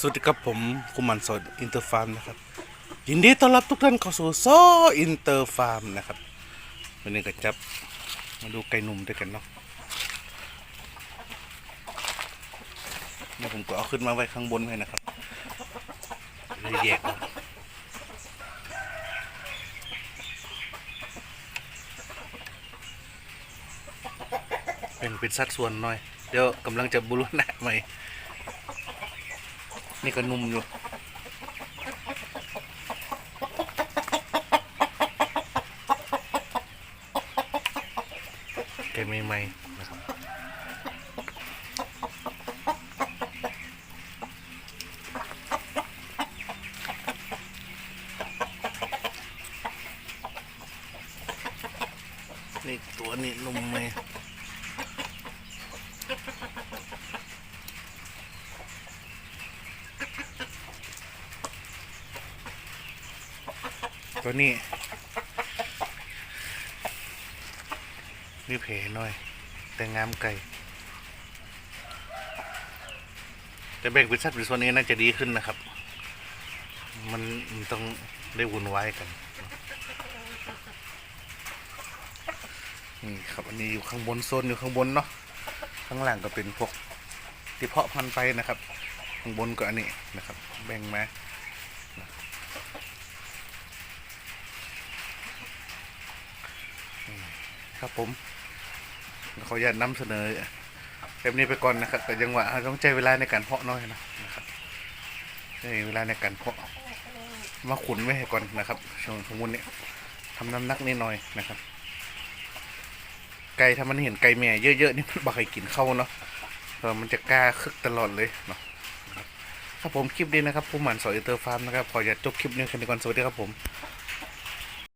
สวัสดีครับผมคุมันสดอินเตอร์ฟาร์มนะครับยินดีต้อนรับทุกท่านเข้าสู่โซอินเตอร์ฟาร์มนะครับวันนี้ก็จับมาดูไก่หนุ่มด้วยกันเนาะนี่ผมก็เอาขึ้นมาไว้ข้างบนให้นะครับเลยแยกเอาเป็นเป็นสัดส่วนหน่อย เดี๋ยวกำลังจะบุรุณะใหม่ นี่ก็นุ่มอยู่แกไม่ไม่นะครับนี่ตัวนี้นุ่มไหม ตัวนี้มีเพหน่อย แต่งามไก่แต่แบ่งเป็นสัดเป็นส่วนนี้น่าจะดีขึ้นนะครับมันมันต้องได้วุ่นวายกันนี่ครับอันนี้อยู่ข้างบนโซนอยู่ข้างบนเนาะข้างล่างก็เป็นพวกที่เพาะพันธุ์ไปนะครับ ข้างบนก็อันนี้นะครับ แบ่งมา ครับผม ขออนุญาตนำเสนอแบบนี้ไปก่อนนะครับ แต่ยังหว่าเราต้องใช้เวลาในการเพาะน้อยนะนะครับใช้เวลาในการเพาะมาขุนไว้ให้ก่อนนะครับช่วงสมมุติเนี่ยทำน้ำนักนิดหน่อยนะครับ ไก่ถ้ามันเห็นไก่แม่เยอะๆนี่มันบ่เคยกินเข้าเนาะเออมันจะกล้าคึกตลอดเลยเนาะครับผมคลิปนี้นะครับผู้หมันสอยเตอร์ฟาร์มนะครับขออย่าตจบคลิปนี้แค่นี้ก่อนสวัสดีครับผม